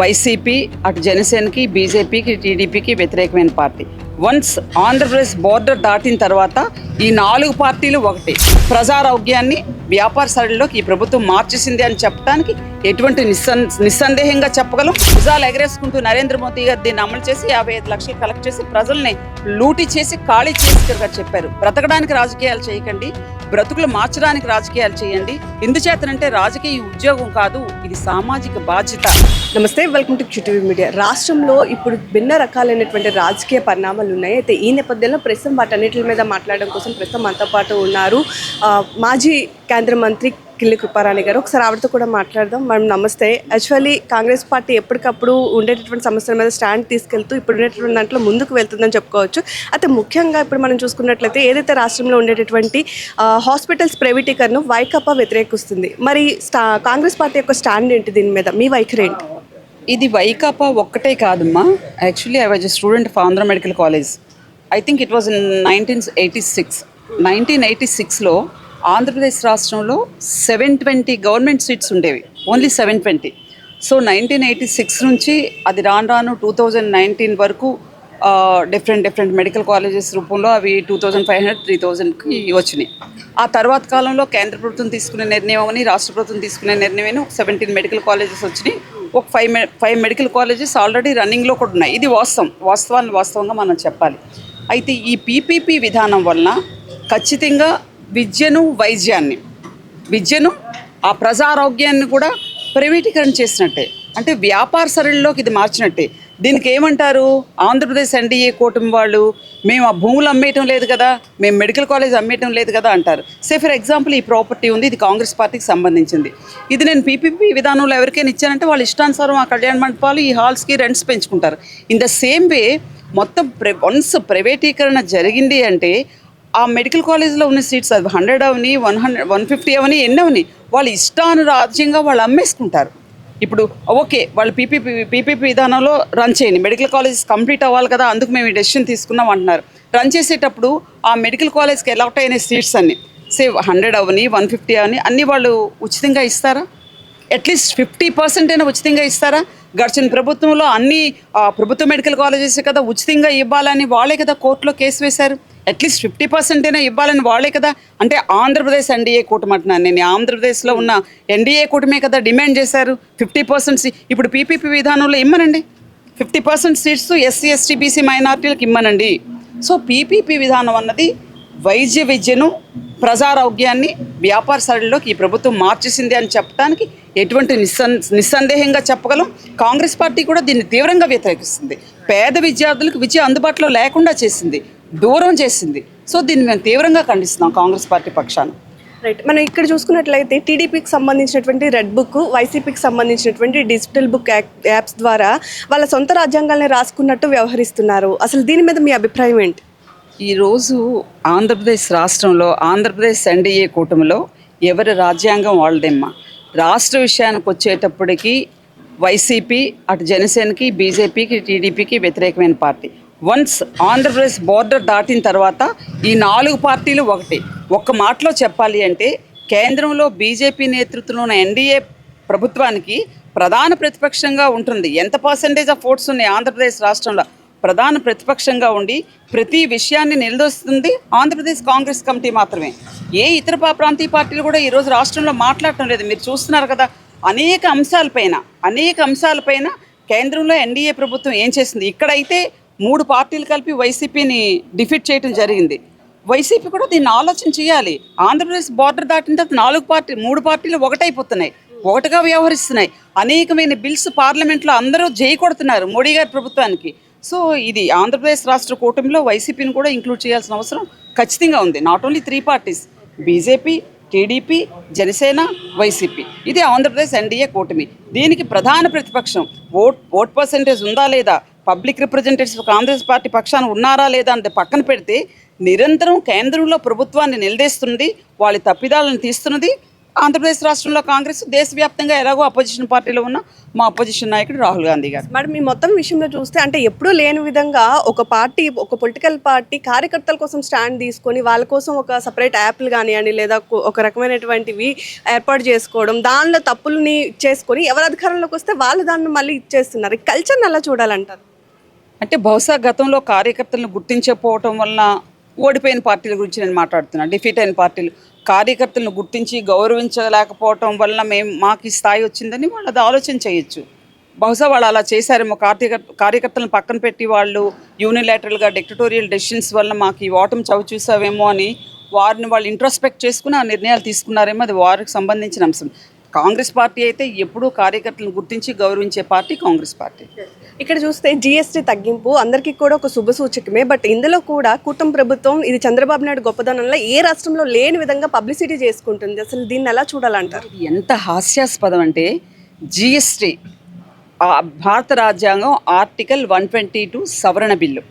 YCP అటు జనసేనకి బీజేపీకి టీడీపీకి వ్యతిరేకమైన పార్టీ. వన్స్ ఆంధ్రప్రదేశ్ బోర్డర్ దాటిన తర్వాత ఈ నాలుగు పార్టీలు ఒకటి. ప్రజారోగ్యాన్ని వ్యాపార సరళిలోకి ఈ ప్రభుత్వం మార్చేసింది అని చెప్పడానికి ఎటువంటి నిస్సన్ నిస్సందేహంగా చెప్పగలం? నిజాలు ఎగరేసుకుంటూ నరేంద్ర మోదీ గారు దీన్ని అమలు చేసి యాభై ఐదు లక్షలు కలెక్ట్ చేసి ప్రజల్ని లూటీ చేసి ఖాళీ చేసి గారు చెప్పారు. బ్రతకడానికి రాజకీయాలు చేయకండి బ్రతుకులు మార్చడానికి రాజకీయాలు చేయండి. ఎందుచేతనంటే రాజకీయ ఉద్యోగం కాదు ఇది సామాజిక బాధ్యత. నమస్తే వెల్కమ్ టు క్యూటీవీ మీడియా. రాష్ట్రంలో ఇప్పుడు భిన్న రకాలైనటువంటి రాజకీయ పరిణామాలు ఉన్నాయి. అయితే ఈ నేపథ్యంలో ప్రస్తుతం వాటన్నిటి మీద మాట్లాడడం కోసం ప్రస్తుతం మనతో పాటు ఉన్నారు. మాజీ కేంద్ర మంత్రి కిల్లి కృపారాణి గారు. ఒకసారి ఆవిడతో కూడా మాట్లాడదాం. మనం నమస్తే. యాక్చువల్లీ కాంగ్రెస్ పార్టీ ఎప్పటికప్పుడు ఉండేటటువంటి సమస్యల మీద స్టాండ్ తీసుకెళ్తూ ఇప్పుడు ఉండేటటువంటి దాంట్లో ముందుకు వెళ్తుందని చెప్పుకోవచ్చు. అయితే ముఖ్యంగా ఇప్పుడు మనం చూసుకున్నట్లయితే ఏదైతే రాష్ట్రంలో ఉండేటటువంటి హాస్పిటల్స్ ప్రైవేటీకరణను వైకాపా వ్యతిరేకిస్తుంది. మరి స్టా కాంగ్రెస్ పార్టీ యొక్క స్టాండ్ ఏంటి దీని మీద? మీ వైఖరి ఏంటి? ఇది వైకాపా ఒక్కటే కాదమ్మా. Actually I was student of Andhra medical college. I think it was in nineteen eighty six. Nineteen eighty సిక్స్లో ఆంధ్రప్రదేశ్ రాష్ట్రంలో సెవెన్ ట్వంటీ గవర్నమెంట్ సీట్స్ ఉండేవి. Only seven twenty so nineteen eighty six నుంచి అది రాను రాను టూ థౌజండ్ నైన్టీన్ వరకు different different medical colleges రూపంలో అవి two thousand five hundred three థౌజండ్కి వచ్చినాయి. ఆ తర్వాత కాలంలో కేంద్ర ప్రభుత్వం తీసుకునే నిర్ణయం అని రాష్ట్ర ప్రభుత్వం తీసుకునే నిర్ణయం సెవెంటీన్ మెడికల్ కాలేజెస్ వచ్చినాయి. ఒక ఫైవ్ మె ఫైవ్ మెడికల్ కాలేజెస్ ఆల్రెడీ రన్నింగ్లో కూడా ఉన్నాయి. ఇది వాస్తవం. వాస్తవాన్ని వాస్తవంగా మనం చెప్పాలి. అయితే ఈ పీపీపీ విధానం వలన ఖచ్చితంగా విద్యను వైద్యాన్ని. విద్యను ఆ ప్రజారోగ్యాన్ని కూడా ప్రైవేటీకరణ చేసినట్టే. అంటే వ్యాపార సరళిలోకి ఇది మార్చినట్టే. దీనికి ఏమంటారు? ఆంధ్రప్రదేశ్ ఎన్డీఏ కూటమి వాళ్ళు మేము ఆ భూములు అమ్మేయటం లేదు కదా మేము మెడికల్ కాలేజ్ అమ్మేయటం లేదు కదా అంటారు. సే ఫర్ ఎగ్జాంపుల్ ఈ ప్రాపర్టీ ఉంది ఇది కాంగ్రెస్ పార్టీకి సంబంధించింది. ఇది నేను పీపీపీ విధానంలో ఎవరికైనా ఇచ్చానంటే వాళ్ళు ఇష్టానుసారం ఆ కళ్యాణ మండపాలు ఈ హాల్స్కి రెంట్స్ పెంచుకుంటారు. ఇన్ ద సేమ్ వే మొత్తం ప్ర వన్స్ ప్రైవేటీకరణ జరిగింది అంటే ఆ మెడికల్ కాలేజ్లో ఉన్న సీట్స్ అది హండ్రెడ్ అవని వన్ హండ్రెడ్ వన్ ఫిఫ్టీ అవని ఎన్ని అవని వాళ్ళు ఇష్టానురాజ్యంగా వాళ్ళు అమ్మేసుకుంటారు. ఇప్పుడు ఓకే వాళ్ళు పీపీపీ పీపీపీ విధానంలో రన్ చేయండి. మెడికల్ కాలేజెస్ కంప్లీట్ అవ్వాలి కదా అందుకు మేము ఈ డెసిషన్ తీసుకున్నాం అంటున్నారు. రన్ చేసేటప్పుడు ఆ మెడికల్ కాలేజ్కి ఎలాట్ అయిన సీట్స్ అన్ని సేవ్ హండ్రెడ్ అవని వన్ ఫిఫ్టీ అవని అన్ని వాళ్ళు ఉచితంగా ఇస్తారా? అట్లీస్ట్ ఫిఫ్టీ పర్సెంట్ అయినా ఉచితంగా ఇస్తారా? గడిచిన ప్రభుత్వంలో అన్ని ప్రభుత్వ మెడికల్ కాలేజెస్ కదా ఉచితంగా ఇవ్వాలని వాళ్ళే కదా కోర్టులో కేసు వేశారు. అట్లీస్ట్ ఫిఫ్టీ పర్సెంట్ అయినా ఇవ్వాలని వాళ్ళే కదా. అంటే ఆంధ్రప్రదేశ్ ఎన్డీఏ కూటమి అంటున్నాను నేను ఆంధ్రప్రదేశ్లో ఉన్న ఎన్డీఏ కూటమే కదా డిమాండ్ చేశారు. ఫిఫ్టీ పర్సెంట్ ఇప్పుడు పీపీపీ విధానంలో ఇమ్మనండి. Fifty percent seats SC ST BC మైనార్టీలకు ఇమ్మనండి. సో పీపీపీ విధానం అన్నది వైద్య విద్యను ప్రజారోగ్యాన్ని వ్యాపార సరళిలోకి ఈ ప్రభుత్వం మార్చేసింది అని చెప్పడానికి ఎటువంటి నిస్సన్ నిస్సందేహంగా చెప్పగలం. కాంగ్రెస్ పార్టీ కూడా దీన్ని తీవ్రంగా వ్యతిరేకిస్తుంది. పేద విద్యార్థులకు విద్య అందుబాటులో లేకుండా చేసింది. దూరం చేసింది. సో దీన్ని మేము తీవ్రంగా ఖండిస్తున్నాం కాంగ్రెస్ పార్టీ పక్షాన. రైట్ మనం ఇక్కడ చూసుకున్నట్లయితే టీడీపీకి సంబంధించినటువంటి రెడ్ బుక్ వైసీపీకి సంబంధించినటువంటి డిజిటల్ బుక్ యాప్స్ ద్వారా వాళ్ళ సొంత రాజ్యాంగాల్ని రాసుకున్నట్టు వ్యవహరిస్తున్నారు. అసలు దీని మీద మీ అభిప్రాయం ఏంటి? ఈరోజు ఆంధ్రప్రదేశ్ రాష్ట్రంలో ఆంధ్రప్రదేశ్ ఎన్డీఏ కూటమిలో ఎవరి రాజ్యాంగం వాళ్ళదేమ్మా? రాష్ట్ర విషయానికి వచ్చేటప్పటికి వైసీపీ అటు జనసేనకి బీజేపీకి టీడీపీకి వ్యతిరేకమైన పార్టీ. వన్స్ ఆంధ్రప్రదేశ్ బోర్డర్ దాటిన తర్వాత ఈ నాలుగు పార్టీలు ఒకటి. ఒక్క మాటలో చెప్పాలి అంటే కేంద్రంలో బీజేపీ నేతృత్వంలో ఉన్న ఎన్డీఏ ప్రభుత్వానికి ప్రధాన ప్రతిపక్షంగా ఉంటుంది. ఎంత పర్సంటేజ్ ఆఫ్ ఓట్స్ ఉన్నాయి ఆంధ్రప్రదేశ్ రాష్ట్రంలో? ప్రధాన ప్రతిపక్షంగా ఉండి ప్రతి విషయాన్ని నిలదొస్తుంది ఆంధ్రప్రదేశ్ కాంగ్రెస్ కమిటీ మాత్రమే. ఏ ఇతర పా- ప్రాంతీయ పార్టీలు కూడా ఈరోజు రాష్ట్రంలో మాట్లాడటం లేదు. మీరు చూస్తున్నారు కదా అనేక అంశాలపైన అనేక అంశాలపైన కేంద్రంలో ఎన్డీఏ ప్రభుత్వం ఏం చేసింది ఇక్కడైతే మూడు పార్టీలు కలిపి వైసీపీని డిఫీట్ చేయడం జరిగింది. వైసీపీ కూడా దీన్ని ఆలోచన చేయాలి. ఆంధ్రప్రదేశ్ బార్డర్ దాటిన తర్వాత నాలుగు పార్టీ మూడు పార్టీలు ఒకటైపోతున్నాయి. ఒకటిగా వ్యవహరిస్తున్నాయి. అనేకమైన బిల్స్ పార్లమెంట్లో అందరూ జై కొడుతున్నారు మోడీ గారి ప్రభుత్వానికి. సో ఇది ఆంధ్రప్రదేశ్ రాష్ట్ర కూటమిలో వైసీపీని కూడా ఇంక్లూడ్ చేయాల్సిన అవసరం ఖచ్చితంగా ఉంది. Not only three parties BJP TDP Janasena YCP ఇది ఆంధ్రప్రదేశ్ ఎన్డీఏ కూటమి. దీనికి ప్రధాన ప్రతిపక్షం. ఓట్ ఓట్ పర్సెంటేజ్ ఉందా లేదా? పబ్లిక్ రిప్రజెంటేటివ్స్ కాంగ్రెస్ పార్టీ పక్షాన ఉన్నారా లేదా అంటే పక్కన పెడితే నిరంతరం కేంద్రంలో ప్రభుత్వాన్ని నిలదీస్తుంది వాళ్ళ తప్పిదాలను తీస్తున్నది ఆంధ్రప్రదేశ్ రాష్ట్రంలో కాంగ్రెస్. దేశవ్యాప్తంగా ఎలాగో అపోజిషన్ పార్టీలో ఉన్న మా అపోజిషన్ నాయకుడు రాహుల్ గాంధీ గారు. మేడం మీ మొత్తం విషయంలో చూస్తే అంటే ఎప్పుడూ లేని విధంగా ఒక పార్టీ ఒక పొలిటికల్ పార్టీ కార్యకర్తల కోసం స్టాండ్ తీసుకొని వాళ్ళ కోసం ఒక సపరేట్ యాప్లు కానివ్వండి లేదా ఒక- రకమైనటువంటివి ఏర్పాటు చేసుకోవడం దానిలో తప్పుల్ని చేసుకొని ఎవరు అధికారంలోకి వస్తే వాళ్ళు దాన్ని మళ్ళీ ఇచ్చేస్తున్నారు. కల్చర్ని అలా చూడాలంటారు? అంటే బహుశా గతంలో కార్యకర్తలను గుర్తించకపోవటం వలన ఓడిపోయిన పార్టీల గురించి నేను మాట్లాడుతున్నాను డిఫీట్ అయిన పార్టీలు. కార్యకర్తలను గుర్తించి గౌరవించలేకపోవటం వలన మేము మాకు ఈ స్థాయి వచ్చిందని వాళ్ళు అది ఆలోచన చేయొచ్చు. బహుశా వాళ్ళు అలా చేశారేమో. కార్యకర్త కార్యకర్తలను పక్కన పెట్టి వాళ్ళు యూనిలేటరల్గా డిక్టటోరియల్ డెసిషన్స్ వల్ల మాకు ఈ ఓటమి చవి చూసావేమో అని వారిని వాళ్ళు ఇంట్రస్పెక్ట్ చేసుకుని ఆ నిర్ణయాలు తీసుకున్నారేమో అది వారికి సంబంధించిన అంశం. కాంగ్రెస్ పార్టీ అయితే ఎప్పుడూ కార్యకర్తలను గుర్తించి గౌరవించే పార్టీ కాంగ్రెస్ పార్టీ. ఇక్కడ చూస్తే జిఎస్టీ తగ్గింపు అందరికీ కూడా ఒక శుభ సూచకమే. బట్ ఇందులో కూడా కూటమి ప్రభుత్వం ఇది చంద్రబాబు నాయుడు గొప్పదనంలో ఏ రాష్ట్రంలో లేని విధంగా పబ్లిసిటీ చేసుకుంటుంది. అసలు దీన్ని ఎలా చూడాలంటారు? ఎంత హాస్యాస్పదం అంటే జిఎస్టీ భారత రాజ్యాంగం ఆర్టికల్ వన్ ట్వంటీ టూ సవరణ బిల్లు.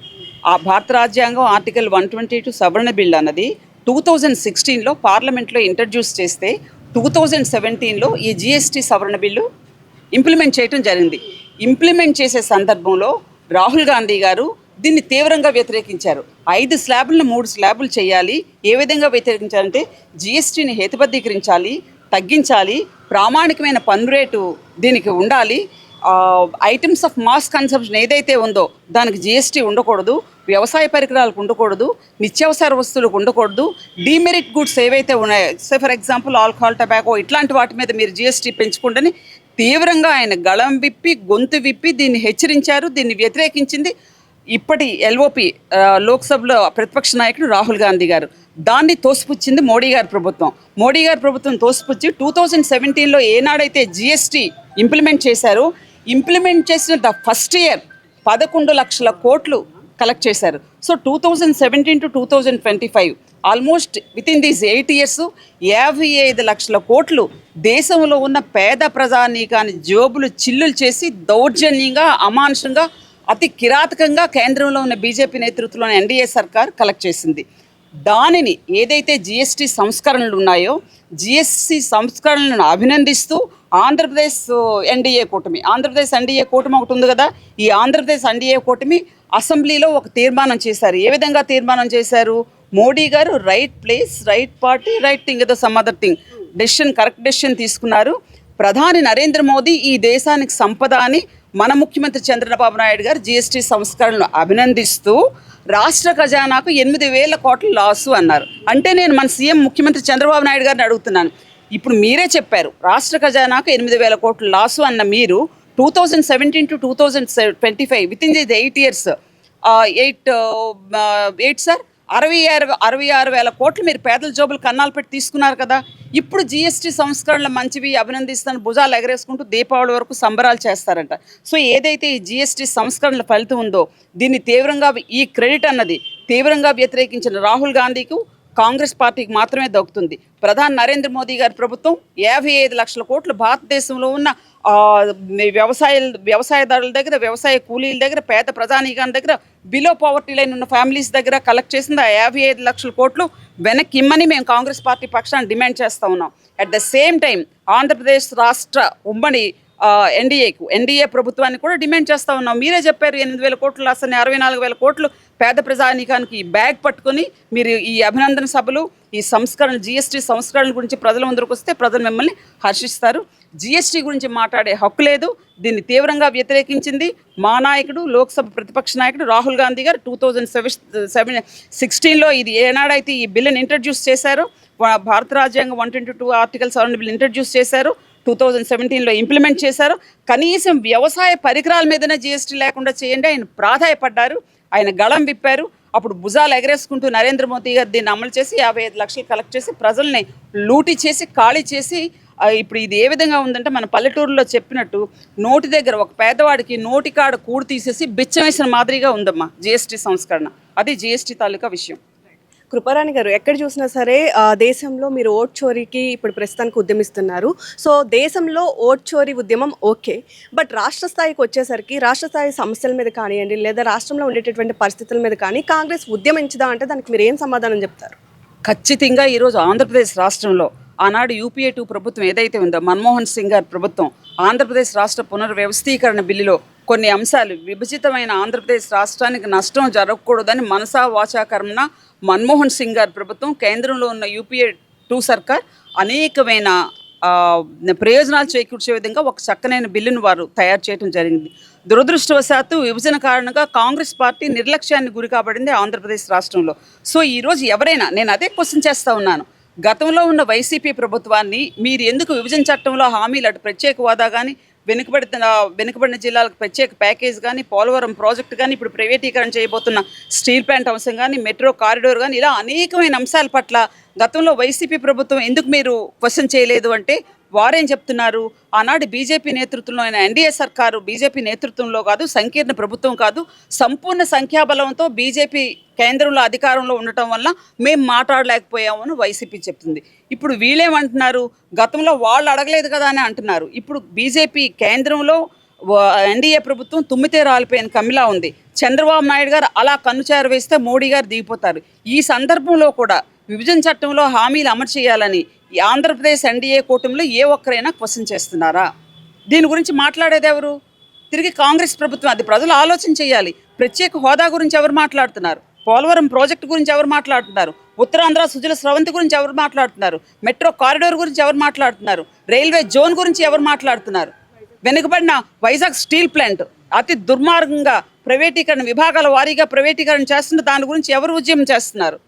ఆ భారత రాజ్యాంగం ఆర్టికల్ వన్ ట్వంటీ టూ సవరణ బిల్లు అన్నది టూ థౌజండ్ సిక్స్టీన్లో పార్లమెంట్లో ఇంట్రడ్యూస్ చేస్తే టూ థౌజండ్ సెవెంటీన్లో ఈ జిఎస్టీ సవరణ బిల్లు ఇంప్లిమెంట్ చేయటం జరిగింది. ఇంప్లిమెంట్ చేసే సందర్భంలో రాహుల్ గాంధీ గారు దీన్ని తీవ్రంగా వ్యతిరేకించారు. ఐదు స్లాబులను మూడు స్లాబులు చేయాలి. ఏ విధంగా వ్యతిరేకించారంటే జిఎస్టీని హేతుబద్ధీకరించాలి తగ్గించాలి ప్రామాణికమైన పన్ను రేటు దీనికి ఉండాలి. ఐటమ్స్ ఆఫ్ మాస్ కన్సంప్షన్ ఏదైతే ఉందో దానికి జిఎస్టీ ఉండకూడదు వ్యవసాయ పరికరాలకు ఉండకూడదు నిత్యావసర వస్తువులకు ఉండకూడదు డీమెరిట్ గుడ్స్ ఏవైతే ఉన్నాయో say for example alcohol tobacco ఇట్లాంటి వాటి మీద మీరు జిఎస్టీ పెంచుకుంటని తీవ్రంగా ఆయన గళం విప్పి గొంతు విప్పి దీన్ని హెచ్చరించారు దీన్ని వ్యతిరేకించింది ఇప్పటి ఎల్ఓపి లోక్సభలో ప్రతిపక్ష నాయకుడు రాహుల్ గాంధీ గారు. దాన్ని తోసిపుచ్చింది మోడీ గారి ప్రభుత్వం. మోడీ గారి ప్రభుత్వం తోసిపుచ్చి టూ థౌజండ్ సెవెంటీన్లో ఏనాడైతే జిఎస్టీ ఇంప్లిమెంట్ చేశారో ఇంప్లిమెంట్ చేసిన ద ఫస్ట్ ఇయర్ పదకొండు లక్షల కోట్లు కలెక్ట్ చేశారు. So two thousand seventeen to two thousand twenty five almost with in these eight years యాభై ఐదు లక్షల కోట్లు దేశంలో ఉన్న పేద ప్రజానీకాన్ని జోబులు చిల్లులు చేసి దౌర్జన్యంగా అమానుషంగా అతి కిరాతకంగా కేంద్రంలో ఉన్న బీజేపీ నేతృత్వంలోని ఎన్డీఏ సర్కార్ కలెక్ట్ చేసింది. దానిని ఏదైతే జిఎస్టీ సంస్కరణలు ఉన్నాయో జిఎస్టీ సంస్కరణలను అభినందిస్తూ ఆంధ్రప్రదేశ్ ఎన్డీఏ కూటమి. ఆంధ్రప్రదేశ్ ఎన్డీఏ కూటమి ఒకటి ఉంది కదా ఈ ఆంధ్రప్రదేశ్ ఎన్డీఏ కూటమి అసెంబ్లీలో ఒక తీర్మానం చేశారు. ఏ విధంగా తీర్మానం చేశారు? మోడీ గారు right place right party right thing ఏదో some other thing decision correct decision తీసుకున్నారు. ప్రధాని నరేంద్ర మోదీ ఈ దేశానికి సంపద అని మన ముఖ్యమంత్రి చంద్రబాబు నాయుడు గారు జిఎస్టీ సంస్కరణలు అభినందిస్తూ రాష్ట్ర ఖజానాకు ఎనిమిది వేల కోట్ల లాసు అన్నారు. అంటే నేను మన సీఎం ముఖ్యమంత్రి చంద్రబాబు నాయుడు గారిని అడుగుతున్నాను. ఇప్పుడు మీరే చెప్పారు రాష్ట్ర ఖజానాకు ఎనిమిది వేల కోట్ల లాసు అన్న మీరు two thousand seventeen to two thousand twenty five with in the eight years eight eight sir అరవై ఆరు అరవై ఆరు వేల కోట్లు మీరు పేదల జోబులు కన్నాలు పెట్టి తీసుకున్నారు కదా. ఇప్పుడు జిఎస్టీ సంస్కరణలు మంచివి అభినందిస్తాను భుజాలు ఎగరేసుకుంటూ దీపావళి వరకు సంబరాలు చేస్తారంట. సో ఏదైతే ఈ జిఎస్టీ సంస్కరణల ఫలితం ఉందో దీన్ని తీవ్రంగా ఈ క్రెడిట్ అన్నది తీవ్రంగా వ్యతిరేకించిన రాహుల్ గాంధీకి కాంగ్రెస్ పార్టీకి మాత్రమే దక్కుతుంది. ప్రధాని నరేంద్ర మోదీ గారి ప్రభుత్వం యాభై ఐదు లక్షల కోట్లు భారతదేశంలో ఉన్న వ్యవసాయ వ్యవసాయదారుల దగ్గర వ్యవసాయ కూలీల దగ్గర పేద ప్రజానీకాని దగ్గర బిలో పవర్టీ లైన్ ఉన్న ఫ్యామిలీస్ దగ్గర కలెక్ట్ చేసింది ఆ యాభై ఐదు లక్షల కోట్లు వెనక్కి ఇమ్మని మేము కాంగ్రెస్ పార్టీ పక్షాన్ని డిమాండ్ చేస్తూ ఉన్నాం. At the same time Andhra Pradesh రాష్ట్ర ఉమ్మడి ఎన్డీఏకు ఎన్డీఏ ప్రభుత్వాన్ని కూడా డిమాండ్ చేస్తూ ఉన్నాం. మీరే చెప్పారు ఎనిమిది వేల కోట్లు అసలు అరవై నాలుగు వేల కోట్లు పేద ప్రజానీకానికి బ్యాగ్ పట్టుకొని మీరు ఈ అభినందన సభలు ఈ సంస్కరణ జిఎస్టీ సంస్కరణ గురించి ప్రజల ముందరకు వస్తే ప్రజలు మిమ్మల్ని హర్షిస్తారు. జిఎస్టీ గురించి మాట్లాడే హక్కు లేదు. దీన్ని తీవ్రంగా వ్యతిరేకించింది మా నాయకుడు లోక్సభ ప్రతిపక్ష నాయకుడు రాహుల్ గాంధీ గారు. టూ థౌజండ్ సెవెన్ సెవెన్ సిక్స్టీన్లో ఇది ఏనాడైతే ఈ బిల్లుని ఇంట్రడ్యూస్ చేశారో. భారత రాజ్యాంగం one twenty two article seven bill introduce చేశారు. టూ థౌజండ్ సెవెంటీన్లో ఇంప్లిమెంట్ చేశారు. కనీసం వ్యవసాయ పరికరాల మీదనే జిఎస్టీ లేకుండా చేయండి. ఆయన ప్రాధాయపడ్డారు. ఆయన గళం విప్పారు. అప్పుడు భుజాలు ఎగరేసుకుంటూ నరేంద్ర మోదీ గారు దీన్ని అమలు చేసి యాభై ఐదు లక్షలు కలెక్ట్ చేసి ప్రజల్ని లూటీ చేసి ఖాళీ చేసి ఇప్పుడు ఇది ఏ విధంగా ఉందంటే మన పల్లెటూరులో చెప్పినట్టు నోటి దగ్గర ఒక పేదవాడికి నోటి కాడ కూడు తీసేసి బిచ్చం వేసిన మాదిరిగా ఉందమ్మా జిఎస్టీ సంస్కరణ. అది జిఎస్టీ తాలూకా విషయం. కృపారాణి గారు ఎక్కడ చూసినా సరే దేశంలో మీరు ఓట్ చోరీకి ఇప్పుడు ప్రస్తుతానికి ఉద్యమిస్తున్నారు. సో దేశంలో ఓట్ చోరీ ఉద్యమం ఓకే. బట్ రాష్ట్ర స్థాయికి వచ్చేసరికి రాష్ట్ర స్థాయి సమస్యల మీద కానివ్వండి లేదా రాష్ట్రంలో ఉండేటటువంటి పరిస్థితుల మీద కానీ కాంగ్రెస్ ఉద్యమించదా అంటే దానికి మీరు ఏం సమాధానం చెప్తారు? ఖచ్చితంగా ఈరోజు ఆంధ్రప్రదేశ్ రాష్ట్రంలో ఆనాడు యూపీఏ టూ ప్రభుత్వం ఏదైతే ఉందో మన్మోహన్ సింగ్ గారి ప్రభుత్వం ఆంధ్రప్రదేశ్ రాష్ట్ర పునర్వ్యవస్థీకరణ బిల్లులో కొన్ని అంశాలు. విభజితమైన ఆంధ్రప్రదేశ్ రాష్ట్రానికి నష్టం జరగకూడదని మనసా వాచాకరణ మన్మోహన్ సింగ్ గారి ప్రభుత్వం కేంద్రంలో ఉన్న యూపీఏ టూ సర్కార్ అనేకమైన ప్రయోజనాలు చేకూర్చే విధంగా ఒక చక్కనైన బిల్లును వారు తయారు చేయడం జరిగింది. దురదృష్టవశాత్తు విభజన కారణంగా కాంగ్రెస్ పార్టీ నిర్లక్ష్యాన్ని గురి కాబడింది ఆంధ్రప్రదేశ్ రాష్ట్రంలో. సో ఈరోజు ఎవరైనా నేను అదే క్వశ్చన్ చేస్తూ ఉన్నాను. గతంలో ఉన్న వైసీపీ ప్రభుత్వాన్ని మీరు ఎందుకు విభజన చట్టంలో హామీలు అటు ప్రత్యేక హోదా కానీ వెనుకబడిన వెనుకబడిన జిల్లాలకు ప్రత్యేక ప్యాకేజ్ కానీ పోలవరం ప్రాజెక్టు కానీ ఇప్పుడు ప్రైవేటీకరణ చేయబోతున్న స్టీల్ ప్లాంట్ అంశం కానీ మెట్రో కారిడోర్ కానీ ఇలా అనేకమైన అంశాల పట్ల గతంలో వైసీపీ ప్రభుత్వం ఎందుకు మీరు క్వశ్చన్ చేయలేదు అంటే వారేం చెప్తున్నారు? ఆనాడు బీజేపీ నేతృత్వంలో అయిన ఎన్డీఏ సర్కారు బీజేపీ నేతృత్వంలో కాదు సంకీర్ణ ప్రభుత్వం కాదు సంపూర్ణ సంఖ్యాబలంతో బీజేపీ కేంద్రంలో అధికారంలో ఉండటం వల్ల మేము మాట్లాడలేకపోయామని వైసీపీ చెప్తుంది. ఇప్పుడు వీళ్ళేమంటున్నారు? గతంలో వాళ్ళు అడగలేదు కదా అని అంటున్నారు. ఇప్పుడు బీజేపీ కేంద్రంలో ఎన్డీఏ ప్రభుత్వం తుమ్మితే రాలిపోయిన కమిలా ఉంది. చంద్రబాబు నాయుడు గారు అలా కన్నుచారు వేస్తే మోడీ గారు దిగిపోతారు. ఈ సందర్భంలో కూడా విభజన చట్టంలో హామీలు అమలు చేయాలని ఆంధ్రప్రదేశ్ ఎన్డీఏ కూటమిలో ఏ ఒక్కరైనా క్వశ్చన్ చేస్తున్నారా? దీని గురించి మాట్లాడేది ఎవరు? తిరిగి కాంగ్రెస్ ప్రభుత్వం అది ప్రజలు ఆలోచన చేయాలి. ప్రత్యేక హోదా గురించి ఎవరు మాట్లాడుతున్నారు? పోలవరం ప్రాజెక్టు గురించి ఎవరు మాట్లాడుతున్నారు? ఉత్తరాంధ్ర సుజల స్రవంతి గురించి ఎవరు మాట్లాడుతున్నారు? మెట్రో కారిడోర్ గురించి ఎవరు మాట్లాడుతున్నారు? రైల్వే జోన్ గురించి ఎవరు మాట్లాడుతున్నారు? వెనుకబడిన వైజాగ్ స్టీల్ ప్లాంట్ అతి దుర్మార్గంగా ప్రైవేటీకరణ విభాగాల వారీగా ప్రైవేటీకరణ చేస్తున్న దాని గురించి ఎవరు ఉద్యమం చేస్తున్నారు?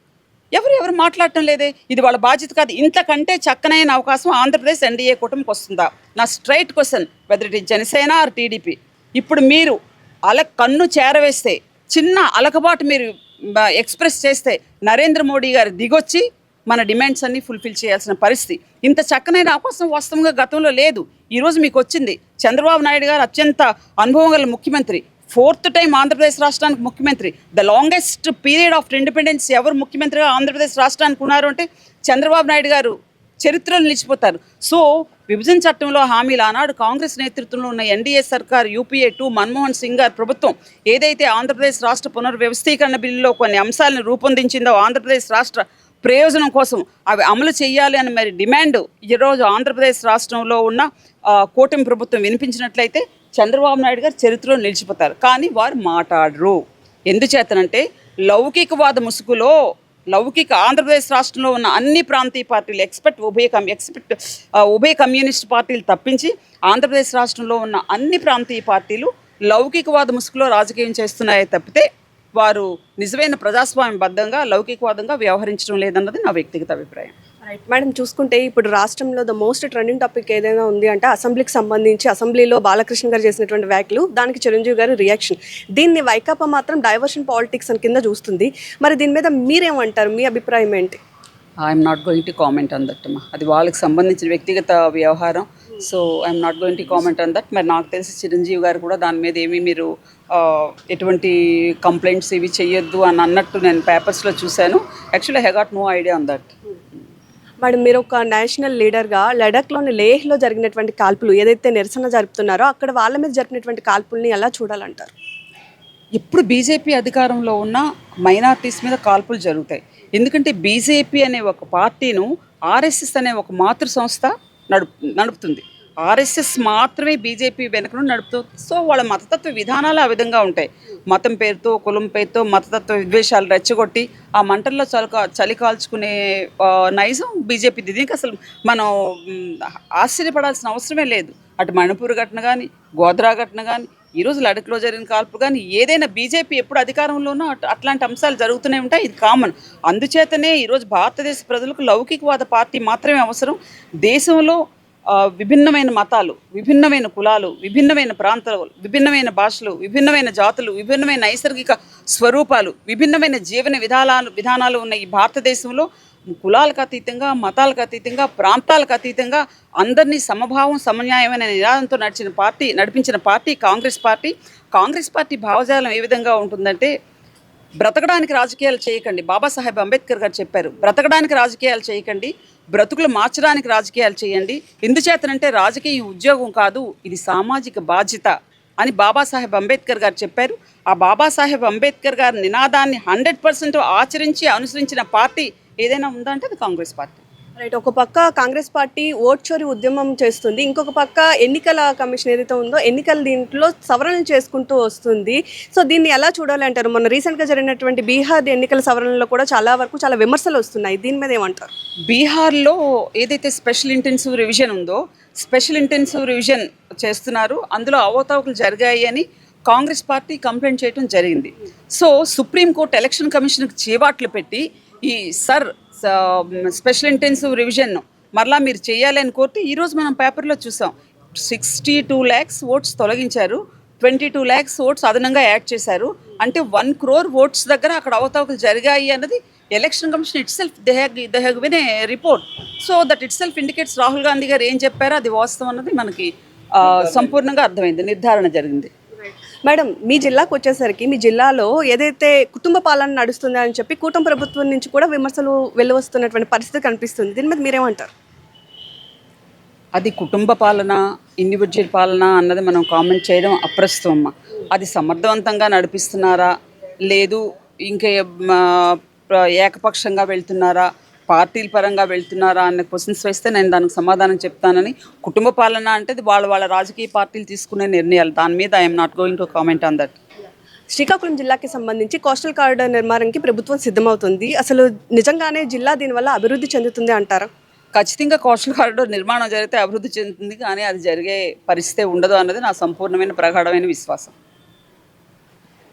ఎవరు ఎవరు మాట్లాడటం లేదే. ఇది వాళ్ళ బాధ్యత కాదు. ఇంతకంటే చక్కనైన అవకాశం ఆంధ్రప్రదేశ్ ఎన్డీఏ కూటమికి వస్తుందా? నా straight question whether it Janasena or TDP. ఇప్పుడు మీరు అల కన్ను చేరవేస్తే చిన్న అలకబాటు మీరు ఎక్స్ప్రెస్ చేస్తే నరేంద్ర మోడీ గారు దిగొచ్చి మన డిమాండ్స్ అన్ని ఫుల్ఫిల్ చేయాల్సిన పరిస్థితి. ఇంత చక్కనైన అవకాశం వాస్తవంగా గతంలో లేదు. ఈరోజు మీకు వచ్చింది. చంద్రబాబు నాయుడు గారు అత్యంత అనుభవం గల ముఖ్యమంత్రి. ఫోర్త్ టైం ఆంధ్రప్రదేశ్ రాష్ట్రానికి ముఖ్యమంత్రి. The longest period of independence ఎవరు ముఖ్యమంత్రిగా ఆంధ్రప్రదేశ్ రాష్ట్రానికి ఉన్నారు అంటే చంద్రబాబు నాయుడు గారు చరిత్రలు నిలిచిపోతారు. సో విభజన చట్టంలో హామీలు ఆనాడు కాంగ్రెస్ నేతృత్వంలో ఉన్న ఎన్డీఏ సర్కార్ యూపీఏ టూ మన్మోహన్ సింగ్ గారి ప్రభుత్వం ఏదైతే ఆంధ్రప్రదేశ్ రాష్ట్ర పునర్వ్యవస్థీకరణ బిల్లులో కొన్ని అంశాలను రూపొందించిందో ఆంధ్రప్రదేశ్ రాష్ట్ర ప్రయోజనం కోసం అవి అమలు చేయాలి అని మరి డిమాండ్ ఈరోజు ఆంధ్రప్రదేశ్ రాష్ట్రంలో ఉన్న కూటమి ప్రభుత్వం వినిపించినట్లయితే చంద్రబాబు నాయుడు గారు చరిత్రలో నిలిచిపోతారు. కానీ వారు మాట్లాడరు. ఎందుచేతనంటే లౌకికవాద ముసుగులో లౌకిక ఆంధ్రప్రదేశ్ రాష్ట్రంలో ఉన్న అన్ని ప్రాంతీయ పార్టీలు ఎక్స్పెక్ట్ ఉభయ కమ్ ఎక్స్పెక్ట్ ఉభయ కమ్యూనిస్ట్ పార్టీలు తప్పించి ఆంధ్రప్రదేశ్ రాష్ట్రంలో ఉన్న అన్ని ప్రాంతీయ పార్టీలు లౌకికవాద ముసుగులో రాజకీయం చేస్తున్నాయే తప్పితే వారు నిజమైన ప్రజాస్వామ్యబద్ధంగా లౌకికవాదంగా వ్యవహరించడం లేదన్నది నా వ్యక్తిగత అభిప్రాయం. మేడం చూసుకుంటే ఇప్పుడు రాష్ట్రంలో ద మోస్ట్ ట్రెండింగ్ టాపిక్ ఏదైనా ఉంది అంటే అసెంబ్లీకి సంబంధించి అసెంబ్లీలో బాలకృష్ణ గారు చేసినటువంటి వ్యాఖ్యలు దానికి చిరంజీవి గారి రియాక్షన్ దీన్ని వైకాపా మాత్రం డైవర్షన్ పాలిటిక్స్ అని కింద చూస్తుంది. మరి దీని మీద మీరేమంటారు? మీ అభిప్రాయం ఏంటి? I'm not going to comment on that అమ్మా అది వాళ్ళకి సంబంధించిన వ్యక్తిగత వ్యవహారం. So I'm not going to comment on that మరి నాకు తెలిసి చిరంజీవి గారు కూడా దాని మీద ఏమీ మీరు ఎటువంటి కంప్లైంట్స్ ఇవి చేయొద్దు అని అన్నట్టు నేను పేపర్స్లో చూశాను. Actually he got no idea on that madam మీరు ఒక నేషనల్ లీడర్గా లడఖ్లోని లేహ్లో జరిగినటువంటి కాల్పులు ఏదైతే నిరసన జరుపుతున్నారో అక్కడ వాళ్ళ మీద జరిపినటువంటి కాల్పుల్ని ఎలా చూడాలంటారు? ఇప్పుడు బీజేపీ అధికారంలో ఉన్న మైనార్టీస్ మీద కాల్పులు జరుగుతాయి. ఎందుకంటే బీజేపీ అనే ఒక పార్టీను ఆర్ఎస్ఎస్ అనే ఒక మాతృ సంస్థ నడుపు నడుపుతుంది. ఆర్ఎస్ఎస్ మాత్రమే బీజేపీ వెనుకను నడుపుతూ సో వాళ్ళ మతతత్వ విధానాలు ఆ విధంగా ఉంటాయి. మతం పేరుతో కులం పేరుతో మతతత్వ విద్వేషాలు రెచ్చగొట్టి ఆ మంటల్లో చలి చలి కాల్చుకునే నైజం బీజేపీ దీనికి అసలు మనం ఆశ్చర్యపడాల్సిన అవసరమే లేదు. అటు మణిపూర్ ఘటన కానీ గోద్రా ఘటన కానీ ఈరోజు లడక్లో జరిగిన కాల్పు కానీ ఏదైనా బీజేపీ ఎప్పుడు అధికారంలోనో అట్లాంటి అంశాలు జరుగుతూనే ఉంటాయి. ఇది కామన్. అందుచేతనే ఈరోజు భారతదేశ ప్రజలకు లౌకికవాద పార్టీ మాత్రమే అవసరం. దేశంలో విభిన్నమైన మతాలు విభిన్నమైన కులాలు విభిన్నమైన ప్రాంతాలు విభిన్నమైన భాషలు విభిన్నమైన జాతులు విభిన్నమైన నైసర్గిక స్వరూపాలు విభిన్నమైన జీవన విధానాలు విధానాలు ఉన్న ఈ భారతదేశంలో కులాలకు అతీతంగా మతాలకు అతీతంగా ప్రాంతాలకు అతీతంగా అందరినీ సమభావం సమన్యాయమైన నినాదంతో నడిచిన పార్టీ నడిపించిన party Congress party. Congress party భావజాలం ఏ విధంగా ఉంటుందంటే బ్రతకడానికి రాజకీయాలు చేయకండి. బాబాసాహెబ్ అంబేద్కర్ గారు చెప్పారు బ్రతకడానికి రాజకీయాలు చేయకండి బ్రతుకులు మార్చడానికి రాజకీయాలు చేయండి. ఎందుచేతనంటే రాజకీయ ఉద్యోగం కాదు ఇది సామాజిక బాధ్యత అని బాబాసాహెబ్ అంబేద్కర్ గారు చెప్పారు. ఆ బాబాసాహెబ్ అంబేద్కర్ గారి నినాదాన్ని హండ్రెడ్ పర్సెంట్ ఆచరించి అనుసరించిన పార్టీ ఏదైనా ఉందంటే అది కాంగ్రెస్ పార్టీ. రైట్ ఒక పక్క కాంగ్రెస్ పార్టీ ఓట్ చోరీ ఉద్యమం చేస్తుంది ఇంకొక పక్క ఎన్నికల కమిషన్ ఏదైతే ఉందో ఎన్నికల దీంట్లో సవరణలు చేసుకుంటూ వస్తుంది. సో దీన్ని ఎలా చూడాలి అంటారు? మొన్న రీసెంట్గా జరిగినటువంటి బీహార్ ఎన్నికల సవరణలో కూడా చాలా వరకు చాలా విమర్శలు వస్తున్నాయి. దీని మీద ఏమంటారు? బీహార్లో ఏదైతే స్పెషల్ ఇంటెన్సివ్ రివిజన్ ఉందో స్పెషల్ ఇంటెన్సివ్ రివిజన్ చేస్తున్నారు. అందులో అవకతవకలు జరిగాయి అని కాంగ్రెస్ పార్టీ కంప్లైంట్ చేయడం జరిగింది. సో సుప్రీంకోర్టు ఎలక్షన్ కమిషన్కి చేబాట్లు పెట్టి ఈ సర్ స్పెషల్ ఇంటెన్సివ్ రివిజన్ మరలా మీరు చేయాలి అని కోర్టు ఈరోజు మనం పేపర్లో చూసాం. సిక్స్టీ టూ ల్యాక్స్ ఓట్స్ తొలగించారు. ట్వంటీ టూ ల్యాక్స్ ఓట్స్ అదనంగా యాడ్ చేశారు. అంటే వన్ క్రోర్ ఓట్స్ దగ్గర అక్కడ అవతవకలు జరిగాయి అన్నది election commission itself they have they have win a report. So that itself indicates Rahul Gandhi garu ఏం చెప్పారో అది వాస్తవం అన్నది మనకి సంపూర్ణంగా అర్థమైంది నిర్ధారణ జరిగింది. మేడం మీ జిల్లాకు వచ్చేసరికి మీ జిల్లాలో ఏదైతే కుటుంబ పాలన నడుస్తుందో అని చెప్పి కూటమి ప్రభుత్వం నుంచి కూడా విమర్శలు వెళ్ళవస్తున్నటువంటి పరిస్థితి కనిపిస్తుంది. దీని మీద మీరేమంటారు? అది కుటుంబ పాలన ఇండివిజువల్ పాలన అన్నది మనం కామెంట్ చేయడం అప్రస్తుతం అమ్మ అది సమర్థవంతంగా నడిపిస్తున్నారా? లేదు ఇంకా ఏకపక్షంగా వెళ్తున్నారా? పార్టీల పరంగా వెళ్తున్నారా అన్న క్వశ్చన్స్ వేస్తే నేను దానికి సమాధానం చెప్తానని కుటుంబ పాలన అంటే వాళ్ళ వాళ్ళ రాజకీయ పార్టీలు తీసుకునే నిర్ణయాలు. దాని మీద I'm not going to comment on that Srikakulam జిల్లాకి సంబంధించి కోస్టల్ కారిడార్ నిర్మాణానికి ప్రభుత్వం సిద్ధమవుతుంది. అసలు నిజంగానే జిల్లా దీనివల్ల అభివృద్ధి చెందుతుంది అంటారా? ఖచ్చితంగా కోస్టల్ కారిడోర్ నిర్మాణం జరిగితే అభివృద్ధి చెందుతుంది కానీ అది జరిగే పరిస్థితి ఉండదు అన్నది నా సంపూర్ణమైన ప్రగాఢమైన విశ్వాసం.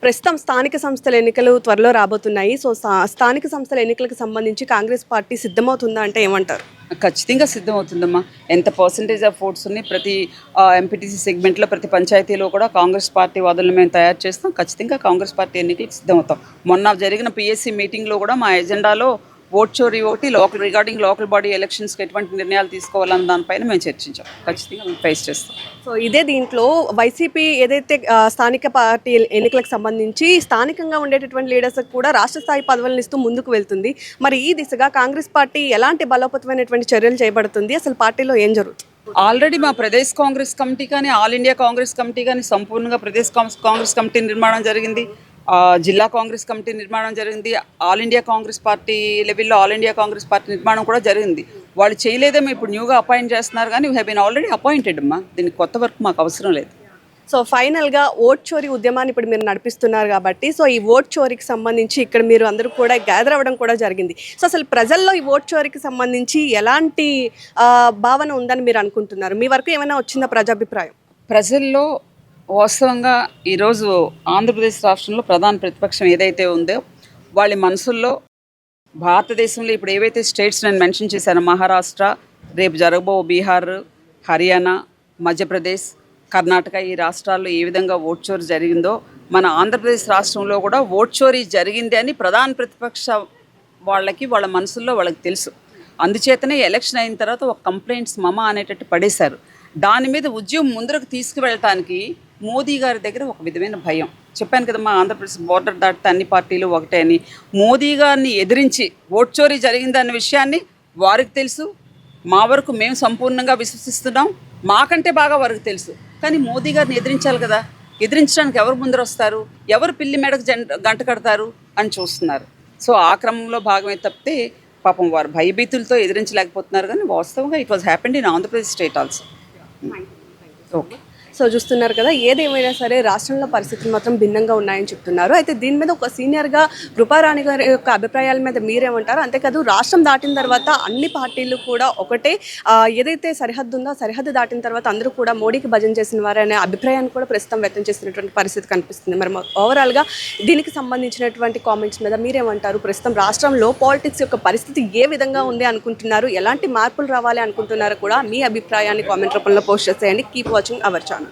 ప్రస్తుతం స్థానిక సంస్థల ఎన్నికలు త్వరలో రాబోతున్నాయి. సో స్థా- స్థానిక సంస్థల ఎన్నికలకు సంబంధించి కాంగ్రెస్ పార్టీ సిద్ధమవుతుందా అంటే ఏమంటారు? ఖచ్చితంగా సిద్ధమవుతుందమ్మా. ఎంత పర్సంటేజ్ ఆఫ్ ఓట్స్ ఉన్నాయి ప్రతి ఎంపీటీసీ సెగ్మెంట్లో ప్రతి పంచాయతీలో కూడా కాంగ్రెస్ పార్టీ వాదులను మేము తయారు చేస్తాం. ఖచ్చితంగా కాంగ్రెస్ పార్టీ ఎన్నికలకు సిద్ధమవుతాం. మొన్న జరిగిన పిఎస్సి మీటింగ్లో కూడా మా ఎజెండాలో ఓట్ చోరీ ఒకటి లోకల్ రిగార్డింగ్ లోకల్ బాడీ ఎలక్షన్స్కి ఎటువంటి నిర్ణయాలు తీసుకోవాలన్న దానిపైన మేము చర్చించాం. ఖచ్చితంగా మేము ఫేస్ చేస్తాం. సో ఇదే దీంట్లో వైసీపీ ఏదైతే స్థానిక పార్టీ ఎన్నికలకు సంబంధించి స్థానికంగా ఉండేటటువంటి లీడర్స్ కూడా రాష్ట్ర స్థాయి పదవులను ఇస్తూ ముందుకు వెళ్తుంది. మరి ఈ దిశగా కాంగ్రెస్ పార్టీ ఎలాంటి బలోపేతమైనటువంటి చర్యలు చేపడుతుంది? అసలు పార్టీలో ఏం జరుగుతుంది? ఆల్రెడీ మా ప్రదేశ్ కాంగ్రెస్ కమిటీ కానీ ఆల్ ఇండియా కాంగ్రెస్ కమిటీ కానీ సంపూర్ణంగా ప్రదేశ్ కాంగ్రెస్ కమిటీ నిర్మాణం జరిగింది. జిల్లా కాంగ్రెస్ కమిటీ నిర్మాణం జరిగింది. ఆల్ ఇండియా కాంగ్రెస్ పార్టీ లెవెల్లో ఆల్ ఇండియా కాంగ్రెస్ పార్టీ నిర్మాణం కూడా జరిగింది. వాళ్ళు చేయలేదేమో ఇప్పుడు న్యూగా అపాయింట్ చేస్తున్నారు కానీ వీ బీన్ ఆల్రెడీ అపాయింటెడ్ అమ్మా. దీనికి కొత్త వర్క్ మాకు అవసరం లేదు. సో ఫైనల్గా ఓట్ చోరీ ఉద్యమాన్ని ఇప్పుడు మీరు నడిపిస్తున్నారు కాబట్టి సో ఈ ఓట్ చోరీకి సంబంధించి ఇక్కడ మీరు అందరూ కూడా గ్యాదర్ అవ్వడం కూడా జరిగింది. సో అసలు ప్రజల్లో ఈ ఓట్ చోరీకి సంబంధించి ఎలాంటి భావన ఉందని మీరు అనుకుంటున్నారు? మీ వరకు ఏమైనా వచ్చిందా ప్రజాభిప్రాయం? ప్రజల్లో వాస్తవంగా ఈరోజు ఆంధ్రప్రదేశ్ రాష్ట్రంలో ప్రధాన ప్రతిపక్షం ఏదైతే ఉందో వాళ్ళ మనసుల్లో భారతదేశంలో ఇప్పుడు ఏవైతే స్టేట్స్ నేను మెన్షన్ చేశానో మహారాష్ట్ర రేపు జరగబో బీహార్ హర్యానా మధ్యప్రదేశ్ కర్ణాటక ఈ రాష్ట్రాల్లో ఏ విధంగా ఓట్ చోరీ జరిగిందో మన ఆంధ్రప్రదేశ్ రాష్ట్రంలో కూడా ఓట్ చోరీ జరిగింది అని ప్రధాన ప్రతిపక్ష వాళ్ళకి వాళ్ళ మనసుల్లో వాళ్ళకి తెలుసు. అందుచేతనే ఎలక్షన్ అయిన తర్వాత ఒక కంప్లైంట్స్ మమ అనేటట్టు పడేశారు. దాని మీద ఉద్యమం ముందరకు తీసుకువెళ్ళటానికి మోదీ గారి దగ్గర ఒక విధమైన భయం. చెప్పాను కదా మా ఆంధ్రప్రదేశ్ బోర్డర్ దాటితే అన్ని పార్టీలు ఒకటే అని. మోదీ గారిని ఎదిరించి ఓట్ చోరీ జరిగిందన్న విషయాన్ని వారికి తెలుసు. మా వరకు మేము సంపూర్ణంగా విశ్వసిస్తున్నాం. మాకంటే బాగా వారికి తెలుసు. కానీ మోదీ గారిని ఎదిరించాలి కదా. ఎదిరించడానికి ఎవరు ముందర వస్తారు? ఎవరు పిల్లి మెడకు జంట గంట కడతారు అని చూస్తున్నారు. సో ఆ క్రమంలో భాగమే తప్పితే పాపం వారు భయభీతులతో ఎదిరించలేకపోతున్నారు. కానీ వాస్తవంగా it was happened in Andhra Pradesh state also okay so చూస్తున్నారు కదా ఏదేమైనా సరే రాష్ట్రంలో పరిస్థితులు మాత్రం భిన్నంగా ఉన్నాయని చెప్తున్నారు. అయితే దీని మీద ఒక సీనియర్గా కృపారాణి గారి యొక్క అభిప్రాయాల మీద మీరేమంటారు? అంతేకాదు రాష్ట్రం దాటిన తర్వాత అన్ని పార్టీలు కూడా ఒకటే ఏదైతే సరిహద్దు ఉందో సరిహద్దు దాటిన తర్వాత అందరూ కూడా మోడీకి భజన చేసిన వారనే అభిప్రాయాన్ని కూడా ప్రస్తుతం వ్యక్తం చేసినటువంటి పరిస్థితి కనిపిస్తుంది. మరి ఓవరాల్గా దీనికి సంబంధించినటువంటి కామెంట్స్ మీద మీరేమంటారు? ప్రస్తుతం రాష్ట్రంలో పాలిటిక్స్ యొక్క పరిస్థితి ఏ విధంగా ఉంది అనుకుంటున్నారు? ఎలాంటి మార్పులు రావాలి అనుకుంటున్నారో కూడా మీ అభిప్రాయాన్ని కామెంట్ రూపంలో పోస్ట్ చేసేయండి. Keep watching our channel